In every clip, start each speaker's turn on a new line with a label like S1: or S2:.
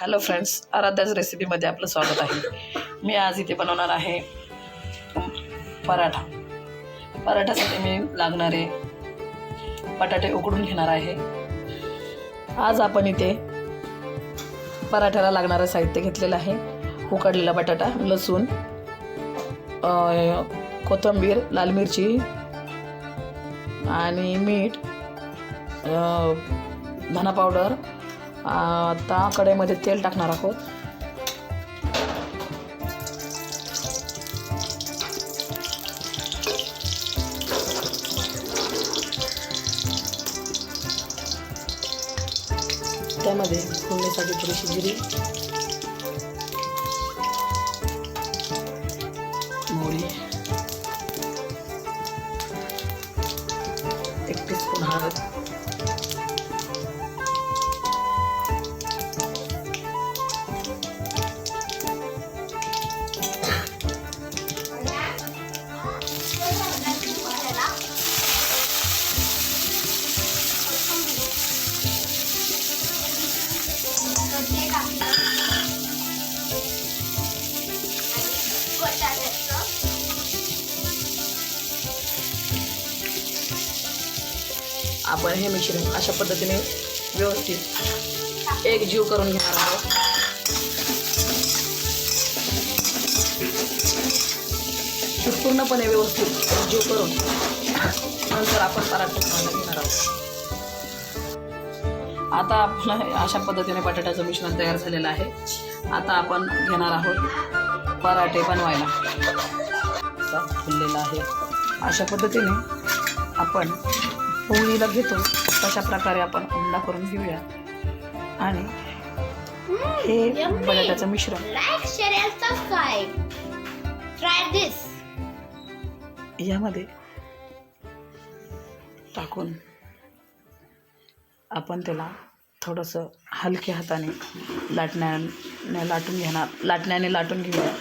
S1: Hello friends आराध्याच रेसिपीमध्ये आपलं स्वागत आहे. मी आज इथे बनवणार आहे पराठा. पराठ्यासाठी मी लागणारे बटाटे उकडून घेणार आहे. आज आपण इथे पराठ्याला लागणारं साहित्य घेतलेलं आहे. उकडलेला बटाटा लसूण कोथंबीर कोथिंबीर लाल मिरची आणि मीठ धना पावडर आता कढईमध्ये तेल टाकणार आहोत. त्यामध्ये फोडणीसाठी थोडीशी जिरी. आपण हे मिश्रण अशा पद्धतीने व्यवस्थित एक जीव करून घेणार आहोत. पूर्णपणे व्यवस्थित एक जीव करून नंतर आपण पराठा खायला घेणार आहोत. आता आपलं हे अशा पद्धतीने बटाट्याचं मिश्रण तयार झालेलं आहे. आता आपण घेणार आहोत पराठे बनवायला. असा फुललेला आहे. अशा पद्धतीने आपण पोळीला घेतो. तशा प्रकारे आपण अंडा करून घेऊया. आणि हे बटाट्याचं मिश्रण. यामध्ये टाकून आपण त्याला थोडंसं हलक्या हाताने लाटण्याने लाटून घेणार लाटण्याने लाटून घेऊया.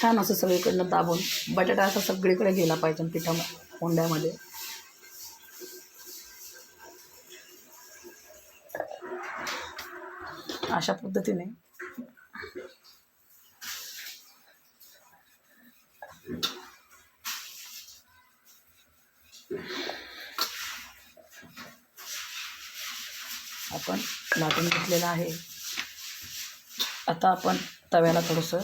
S1: छान असं सगळीकडनं दाबून बटाटा असा सगळीकडे गेला पाहिजे पिठा कोंड्यामध्ये. अशा पद्धतीने. आपण लाटून घेतलेलं आहे. आता आपण तव्याला थोडंसं